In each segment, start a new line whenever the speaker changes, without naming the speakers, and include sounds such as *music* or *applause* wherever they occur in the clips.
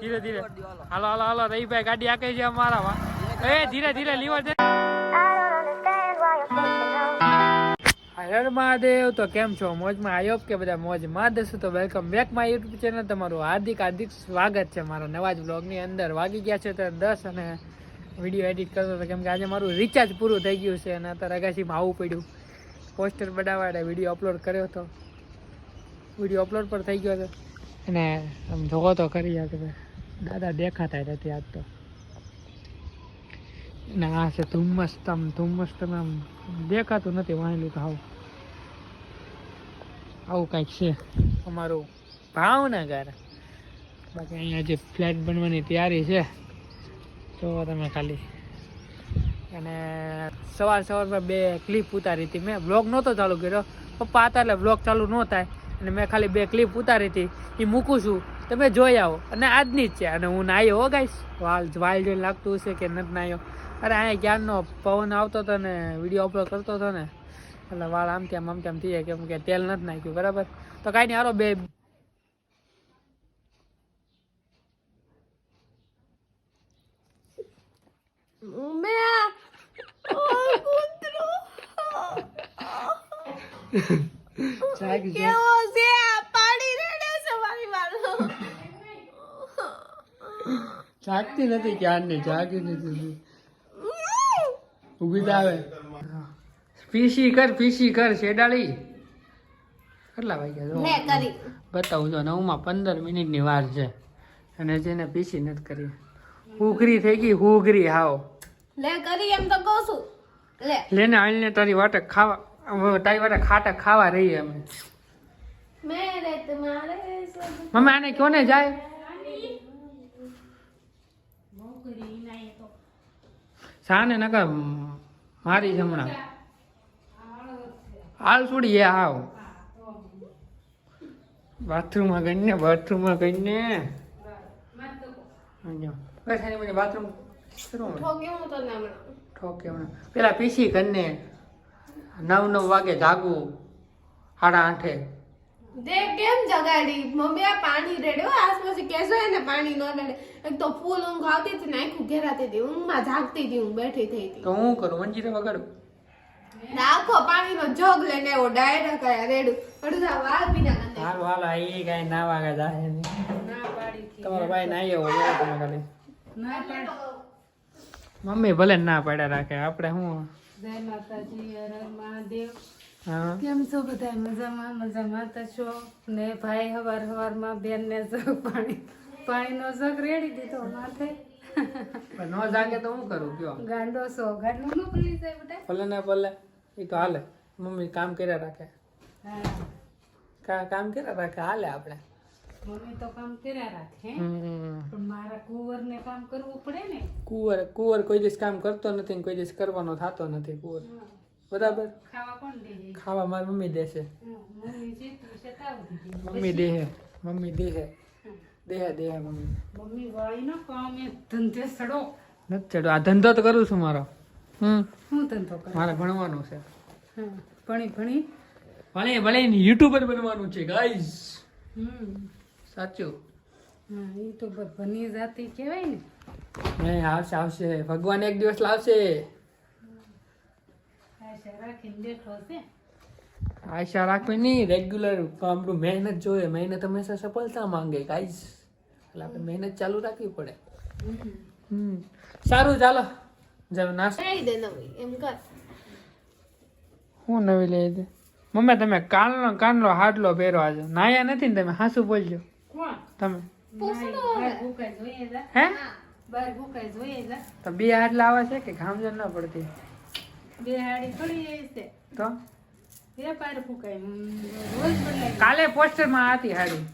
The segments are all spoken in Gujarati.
ધીરે ધીરે. હાલો હાલો હાલો. રહીભાઈ ગાડી આકે છે અમારા વા. એ ધીરે ધીરે લીવર દે. હર મહાદેવ તો કેમ છો? મોજમાં આયોપ કે બધા મોજમાં દસો તો welcome back my YouTube channel. તમારું હાર્દિક હાર્દિક સ્વાગત છે મારા નવા જ બ્લોગની અંદર. વાગી ગયા છે તો દસ અને વીડિયો એડિટ કરતો હતો. કેમ કે આજે મારું રિચાર્જ પૂરું થઈ ગયું છે અને અત્યારે અગાસીમાં આવવું પડ્યું. પોસ્ટર બનાવવા વીડિયો અપલોડ કર્યો હતો. વીડિયો અપલોડ પણ થઈ ગયો છે. અને આમ જોવો તો કરી કે દાદા દેખાતા નથી આજ તો. ને આ છે ધુમ્મસ તમ ધુમ્મસ તમે આમ દેખાતું નથી વાંચલું તો આવું આવું કાંઈક છે અમારું ભાવનગર. બાકી અહીંયા જે ફ્લેટ બનવાની તૈયારી છે તો તમે ખાલી. અને સવાર સવારમાં બે ક્લિપ ઉતારી હતી મેં. બ્લોગ નહોતો ચાલુ કર્યો. પપ્પા હતા એટલે બ્લોગ ચાલુ ન થાય. અને મેં ખાલી બે ક્લિપ ઉતારી હતી, એ મૂકું છું. તમે જોઈ આવો. અને આજની જ છે. અને હું નાયો હો ગાઈશ વાલ વાલ જોઈને લાગતું હશે કે નથી નાયો. અરે અહીંયા ક્યારનો પવન આવતો હતો ને વીડિયો અપલોડ કરતો હતો ને, એટલે વાળ આમ તેમ આમ તેમ થઈ જાય, કેમ કે તેલ નથી નાખ્યું, બરાબર? તો કાંઈ નહીં આરો બે જાગી વાળો. જાગતી નથી ક્યારની જાગી નથી ઊભી આવે પીસી કર પીસી કર શેડાળી. કેટલા વાગ્યા? જો બતાવું જો નવમાં પંદર મિનિટની વાર છે. અને જેને પીસી નથી કરી. હુગરી થઈ ગઈ હુગરી હાવ.
લે કરી એમ તો કહું છું. લે.
લેને આવીને તારી વાટક ખાવા તારી વાળા ખાટા ખાવા રહીએ અમે. મમ્મી આને કયો ને જાય? સાને નકર મારી છે હમણાં. હાલ છોડી એ આવ. બાથરૂમમાં ગઈને બાથરૂમમાં ગઈને બસ એની મને બાથરૂમ
ઠોકે હમણાં.
પેલા પીસી કરીને નવ નવ વાગે જાગવું સાડા આઠે.
દેખ કેમ જગાડી? મમ્મી આ પાણી રેડ્યો આસપાસ કેસો એને પાણી ન રેડે. એક તો ફૂલ ઊંઘ આવતી હતી ને આખું ઘેરાતી હતી. ઊંઘમાં જાગતી હતી હું બેઠી થઈ હતી.
તો હું કરું? મંજીરે વગાડું?
ને આખો પાણીનો જગ લઈને એવો ડાયરેક્ટ આયા રેડું. અડધા વાળ બી ના
હાલ હાલ આઈ કાંઈ ના વાગે જાય પાડી તમારો ભાઈ ના આવ્યો હોય તમે ખાલી. મમ્મી ભલે ના પાડ્યા રાખે આપણે શું
જય માતાજી હર મહાદેવ. કેમ છો બધા? મજામાં? મજામાં તો છો? ને ભાઈ હવાર હવારમાં બેન ને જગ પાણી પાણીનો જગ રેડી દીધો માથે.
પણ ન જાગે તો હું કરું? કયો?
ગાંડો છો. ગાંડો મોકલી જાય બેટા
ભલે ને ભલે. એ તો હાલે. મમ્મી કામ કર્યા રાખે.
હા.
કા કામ કર્યા રાખે? હાલે આપણે.
મમ્મી તો કામ કર્યા રાખે પણ મારા કુંવર ને કામ કરવું પડે ને.
કુંવર કુંવર કોઈ દિવસ કામ કરતો નથી ને કોઈ દિવસ કરવાનો થતો નથી કુંવર. બરાબર?
ખાવા કોણ દે? છે?
ખાવા મારી મમ્મી દેશે.
મમ્મી.
મમ્મી દેહે મમ્મી દેહે. દેહે દેહે મમ્મી.
મમ્મી વાળી નો કામ એ ધંધે સડો.
નથી ચડો આ ધંધો તો કરું છું મારો. હમ.
હું ધંધો કરું?
મારે ભણવાનું છે.
ભણી ભણી.
ભલે ભલે યુટ્યુબર બનવાનું છે ગાઈઝ
હમ.
સાચું.
હા એ તો બની જાતિ કહેવાય ને.
નહીં આવશે આવશે. ભગવાન એક દિવસ લાવશે.
આશા
રાખવી નહીં રેગ્યુલર આપણું મહેનત જોઈએ. મહેનત હંમેશા સફળતા માંગે ગાઈઝ એટલે આપણે મહેનત ચાલુ રાખવી પડે. હમ. સારું ચાલો. જમ નાસ્તો.
લઈ દે નવી એમ કર.
હું નવી લઈ દે? મમ્મી તમે કાનનો કાનલો હાડલો પહેરો આજે. નાયા નથી ને તમે હાસુ બોલજો. તમે. હે? તો બે હાડ આવે છે કે ઘામજર ના પડતી?
બે હાડી પડી છે.
તો? કાલે પોસ્ટરમાં હતી હાડી.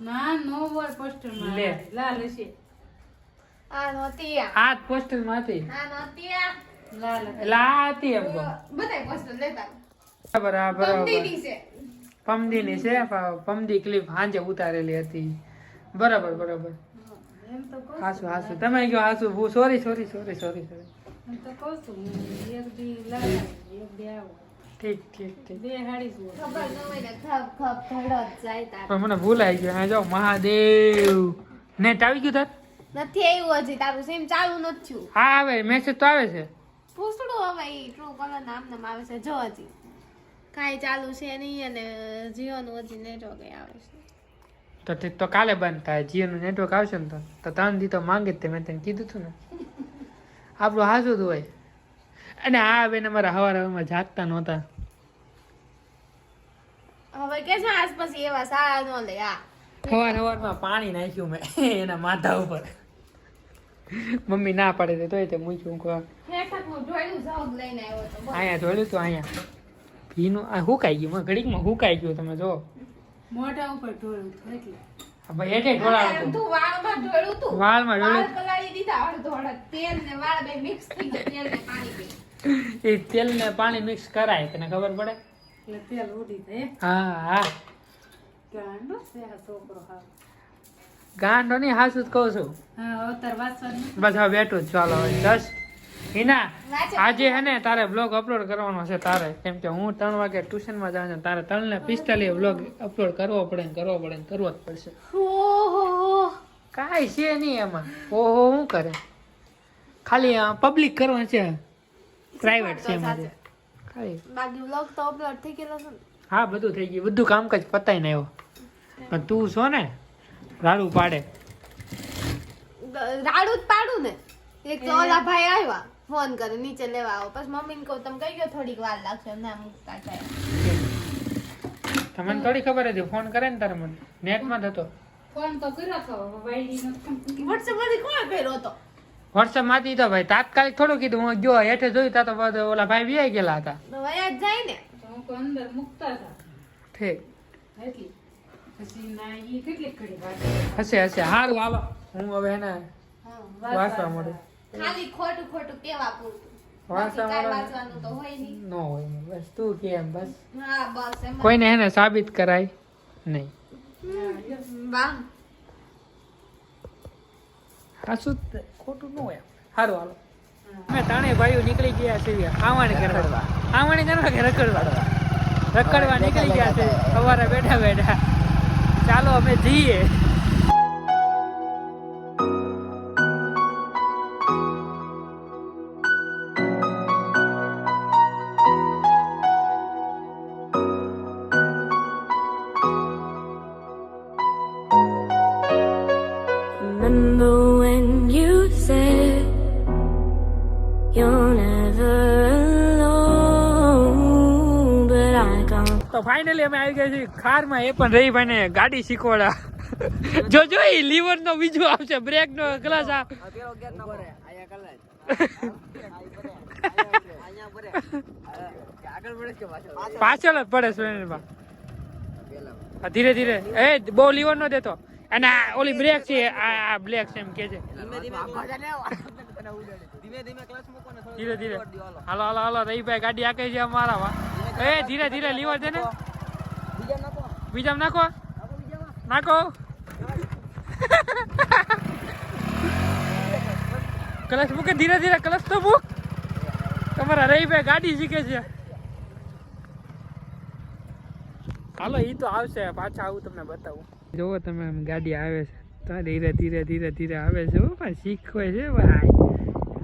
ના નો હોય પોસ્ટરમાં
લે.
લાલ હશે.
આ નોતી આ.
આ પોસ્ટરમાં હતી.
આ નોતી આ.
લાલ
આ હતી એમ
બધાય પોસ્ટર લેતા.
બરાબર બરાબર.
પમદીની છે
પમદી ક્લિપ હાંજે ઉતારેલી હતી. બરાબર બરાબર.
એમ
હાસુ હાસુ. તમે કયો હાસુ હું sorry sorry sorry sorry
sorry તો કહું છું એક દી એક દી આવો.
ઠીક ઠીક ઠીક. મને ભૂલાઈ ગયો. હા જાઓ મહાદેવ. નેટ આવી ગયું તાર?
નથી આવ્યું હજી તારું સેમ ચાલુ નથી થયું.
હા આવે મેસેજ તો આવે છે.
પૂછડું હવે ઈ ટ્રુ કલર નામ નામ આવે છે જો હજી. કાંઈ ચાલુ છે નહીં અને જીઓનું હજી નેટવર્ક આવે છે.
તો તે તો કાલે બંધ થાય. જીઓનું નેટવર્ક આવશે ને તો તો ત્રણ દી તો માંગે જ તે મેં તને કીધું હતું ને. આપણું હાજુ જ હોય. અને આ બેન અમારા હવાર હવામાં જાગતા નહોતા.
હવે કે છે આસપાસ એવા સારા ન લે આ.
હવાર હવારમાં પાણી નાખ્યું મેં એના માથા ઉપર. મમ્મી ના પાડે છે તોય તે મૂક્યું
તો
અહીંયા જોયેલું તું અહીંયા. ભીનું આ હુકાઈ ગયું. માં ઘડીકમાં હુકાઈ ગયું તમે જો.
મોઢા ઉપર ઢોળ્યું હતું એટલે.
ભાઈ એટલે ઢોળાવું
તું વાળમાં ઢોળ્યું તું.
વાળમાં
વાળ
ઢોળ્યું.
પલાળી દીધા અડધો અડધ. તેલ ને વાળ બે મિક્સ થઈ ગયા તેલ ને પાણી બે
એ તેલ ને પાણી મિક્સ કરાય તને ખબર પડે?
એટલે તેલ ઉડી જાય.
હા હા.
ગાંડો છે આ છોકરો હા
ગાંડો નહીં હાસું જ કહું છું.
હા અવતાર વાંચવાનું.
બસ હવે બેઠું જ ચાલો હવે દસ. હિના આજે હે ને તારે બ્લોગ અપલોડ કરવાનો છે તારે. કેમ કે હું ત્રણ વાગે ટ્યુશનમાં જાઉં છું તારે ત્રણ ને પિસ્તાલીસ બ્લોગ અપલોડ કરવો પડે ને કરવો પડે ને કરવો જ પડશે.
ઓહો.
કાંઈ છે નહીં એમાં. ઓહો શું કરે? ખાલી પબ્લિક કરવાનું છે. પ્રાઇવેટ છે એમાં ખાલી.
બાકી બ્લોગ તો અપલોડ થઈ ગયેલો છે ને.
હા બધું થઈ ગયું. બધું કામકાજ કાજ પતાઈ આવ્યો. પણ તું છો ને રાડું પાડે.
રાડું જ પાડું ને. એક તો ઓલા ભાઈ આવ્યા. ફોન કરે નીચે લેવા આવો. પછી મમ્મીને કહું તમે કઈ ગયો થોડીક વાર લાગશે ના મૂકતા જાય
તમને થોડી ખબર હતી ફોન કરે ને તારે મને. નેટમાં જ હતો.
ફોન તો કર્યો
હતો વોટ્સએપમાંથી કોણ કર્યો હતો?
વોટ્સએપમાંથી તો ભાઈ તાત્કાલિક થોડું કીધું. હું ગયો હેઠે જોયું તા તો ઓલા ભાઈ વ્યાઈ ગયેલા હતા.
વયા જ જાય ને.
હું કોઈ અંદર મૂકતા હતા.
ઠીક.
એટલી પછી ના ઈ કેટલી ઘડી વાત.
હશે હશે. સારું આવા હું હવે એને વાંચવા મળું
ખાલી ખોટું ખોટું કેવા પૂરતું. વાંચવાનું તો હોય નહીં.
નો હોય બસ તું કે એમ બસ.
હા બસ એમ.
કોઈને એને સાબિત કરાય નહીં.
વાહ.
હાસું ખોટું ન હોય સારું હાલો. મેં ત્રણેય ભાઈઓ નીકળી ગયા છે આવાણી કરવા આવાણી કરવા કે રખડવા. રખડવા નીકળી ગયા છે. સવારે બેઠા બેઠા. ચાલો અમે જઈએ. તો ફાઇનલી અમે આવી ગયા છીએ ખારમાં. એ પણ રહી ભાઈને ગાડી શીખવાડા જો જો એ લીવર નો બીજો આવશે. બ્રેક નો ગ્લાસ આ. પાછળ જ પડે સુરેન્દ્રમાં ધીરે ધીરે. એ બહુ લીવર નો દેતો. અને આ ઓલી બ્રેક છે આ બ્લેક છે એમ કે છે. ધીરે ધીરે હાલો હાલો હાલો રહીભાઈ ગાડી આકે છે અમારા એ, ધીરે ધીરે, લીવર દે ને. બીજા નાખો. નાખો. કલશ મૂકે, ધીરે ધીરે, કલશ તો મૂક. તમારા રહીભાઈ ગાડી શીખે છે. હાલો એ તો આવશે. પાછા આવું તમને બતાવું. જોવો તમે ગાડી આવે છે. તો ધીરે ધીરે ધીરે ધીરે આવે છે. પણ શીખવે છે ભાઈ.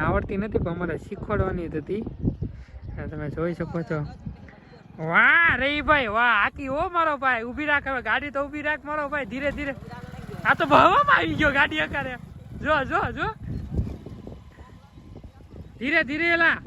આવડતી નથી, પણ અમારે શીખવાડવાની હતી. તમે જોઈ શકો છો. વાહ રે ભાઈ વાહ. આકી હો મારો ભાઈ. ઊભી રાખ હવે ગાડી તો ઊભી રાખ મારો ભાઈ. ધીરે ધીરે. આ તો ભવામાં આવી ગયો ગાડી અકારે. જો જો જો. ધીરે ધીરે એલા.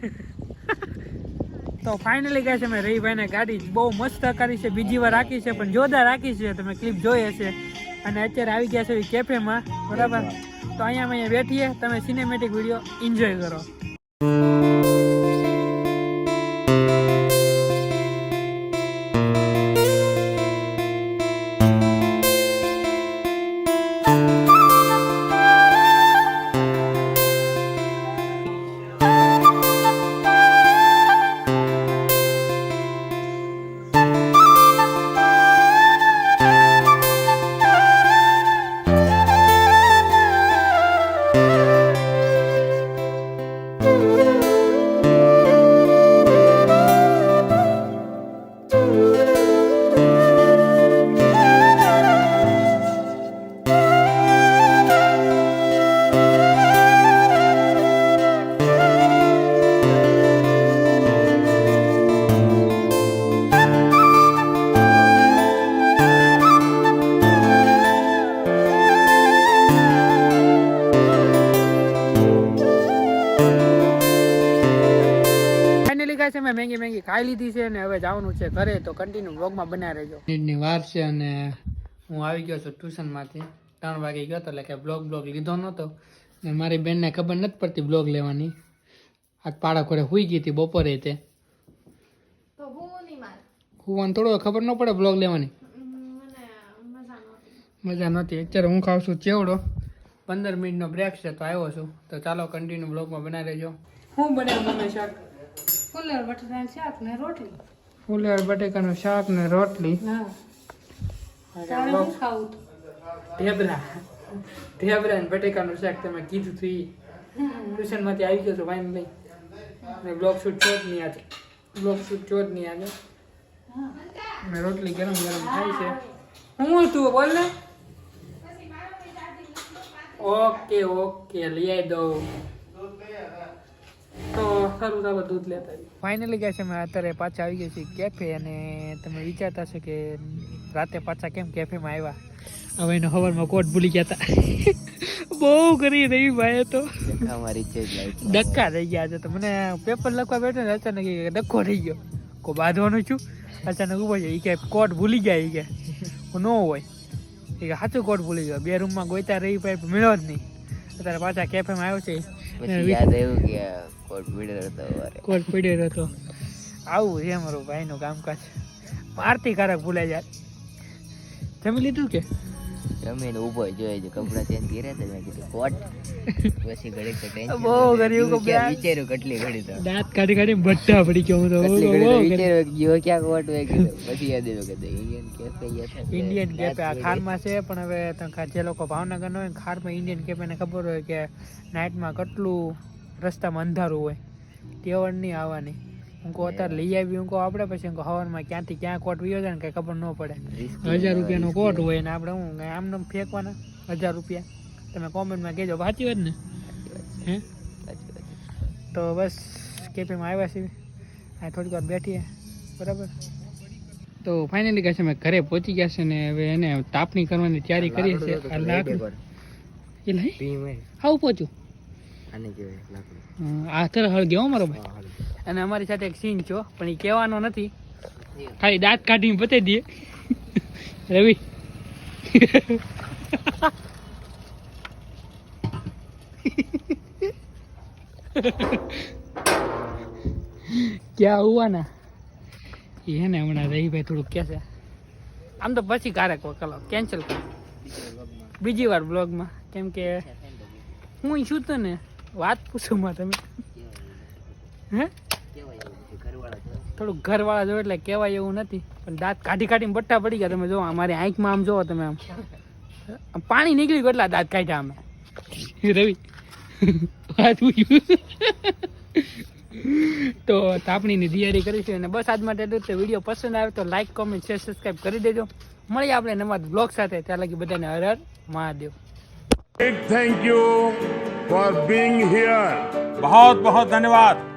*laughs* તો ફાઇનલી કહે છે મેં રહીભાઈને ગાડી બહુ મસ્ત કરી છે. બીજી વાર રાખી છે પણ જોરદાર રાખી છે. તમે ક્લિપ જોઈ હશે. અને અત્યારે આવી ગયા છે કેફેમાં બરાબર? તો અહીંયા અમે અહીંયા બેઠીએ. તમે સિનેમેટિક વીડિયો એન્જોય કરો. કાંઈ છે મેં મેંગી મેંગી ખાઈ લીધી છે ને હવે જવાનું છે ઘરે તો કન્ટિન્યુ બ્લોગમાં બન્યા રહેજો. મિનિટની વાર છે અને હું આવી ગયો છું ટ્યુશનમાંથી. ત્રણ વાગે ગયો હતો એટલે કે બ્લોગ બ્લોગ લીધો નહોતો. ને મારી બેનને ખબર નથી પડતી બ્લોગ લેવાની. આ પાડા ખોરે હુઈ ગઈ હતી બપોરે તે.
તો હું
હુવાને થોડો ખબર ન પડે બ્લોગ લેવાની.
મજા નહોતી.
અત્યારે હું ખાઉં છું ચેવડો. પંદર મિનિટનો બ્રેક છે તો આવ્યો છું. તો ચાલો કન્ટિન્યુ બ્લોગમાં બનાવી રહેજો. હું બનાવું મમ્મી શાક?
ફુલર બટાટાનું શાક ને રોટલી
ફુલેર બટેકાનું શાક ને રોટલી
હા તારે શું ખાવું હતું?
ઢેબરા ઢેબરા ને બટેકાનું શાક તમે કીધું હતું ઈ ટ્યુશનમાંથી આવી ગયો છું વાઈન લઈ ને બ્લોગ શૂટ છો જ નહીં આજે બ્લોગ શૂટ છો જ નહીં આજે ને રોટલી ગરમ ગરમ થાય છે હું તું બોલ ને ઓકે ઓકે લઈ આવી દઉં। સારું ચાલો દૂધ લેતા ફાઇનલી ગયા છે અમે અત્યારે પાછા આવી ગયા છીએ કેફે અને તમે વિચારતા છો કે રાતે પાછા કેમ કેફેમાં આવ્યા? હવે એનો હવારમાં કોટ ભૂલી ગયા હતા. બહુ કરી રહી ભાઈ તો. ડક્કા થઈ ગયા છે તો મને પેપર લખવા બેઠો ને અચાનક ડક્કો થઈ ગયો. કો બાંધવાનું છું? અચાનક ઊભો છે એ કે કોટ ભૂલી ગયા એ કે. ન હોય. એ કે સાચું કોટ ભૂલી ગયો. બે રૂમમાં ગોઈતા રહી પાઇપ મેળો જ નહીં. અત્યારે પાછા કેફેમાં આવ્યો છે.
પછી યાદ આવ્યું કે કોટ પીડ્યો હતો વારે
કોટ પડ્યો હતો. આવું છે મારું ભાઈનું કામકાજ. આરતી કારક ભૂલાઈ જાય. જમી લીધું કે?
જમીને ઊભો જોઈ છે કપડા ચેન્જ ગીરે તો મેં કીધું કોટ. પછી ઘડી તો ટેન્શન
બહુ કર્યું કે.
વિચાર્યું કેટલી ઘડી તો?
દાંત કાઢી કાઢી બટ્ટા પડી ગયો હું તો.
વિચાર્યું ગયો ક્યાં કોટ? હોય કીધું પછી યાદ આવ્યું કે ઇન્ડિયન કેફે
ઇન્ડિયન કેફે આ ખારમાં છે પણ હવે તમે જે લોકો ભાવનગર હોય ખારમાં ઇન્ડિયન કેફે ને ખબર હોય કે નાઇટમાં કેટલું રસ્તામાં અંધારું હોય. તેવડ નહીં આવવાની. હું કહું અત્યારે લઈ આવી હું કહું આપણે પછી હું કહું ક્યાંથી ક્યાં કોટ વિયો જાય ને કઈ ખબર ન પડે. હજાર રૂપિયાનો કોટ
હોય.
ને આપણે હું આમને આમ ફેંકવાના? હજાર રૂપિયા. તમે કોમેન્ટમાં કહેજો સાચી વાત ને? હે?
છે.
તો બસ કેફેમાં આવ્યા છીએ. આ થોડીક વાર બેઠીએ બરાબર? તો ફાઇનલી કહે છે અમે ઘરે પહોંચી ગયા છે ને હવે એને તાપણી કરવાની તૈયારી કરીએ છીએ. આ લાકડું એ લઈ આવું પહોંચ્યું.
આને કહેવાય લાકડું.
આ તર હળગ્યો હો મારો ભાઈ. અને અમારી સાથે એક સીન છો પણ એ કહેવાનો નથી. ખાલી દાંત કાઢીને બતાવી દઈએ. રવિ. ક્યાં હુआ ના એ ને હમણાં રહીભાઈ થોડુંક કહેશે આમ તો પછી કારેક કલો કેન્સલ કર. બીજી વાર બ્લોગમાં કેમ કે હું. છું તો ને? વાત પૂછો માં તમે. હે?
થોડું ઘરવાળા જો.
એટલે કહેવાય એવું નથી. પણ દાંત કાઢી કાઢીને બટ્ટા પડી ગયા તમે જો અમારી આંખમાં આમ જોવો તમે આમ. પાણી નીકળી ગયું એટલા દાંત કાઢ્યા અમે. રવિ? તો તાપણીની તૈયારી કરીશું અને બસ આજ માટે એટલું વીડિયો પસંદ આવે તો લાઈક કોમેન્ટ શેર સબસ્ક્રાઈબ કરી દેજો. મળીએ આપણે નવા બ્લોગ સાથે. ત્યાં લગી બધાને Har Har
Mahadev. Thank you for being here.
बहुत बहुत धन्यवाद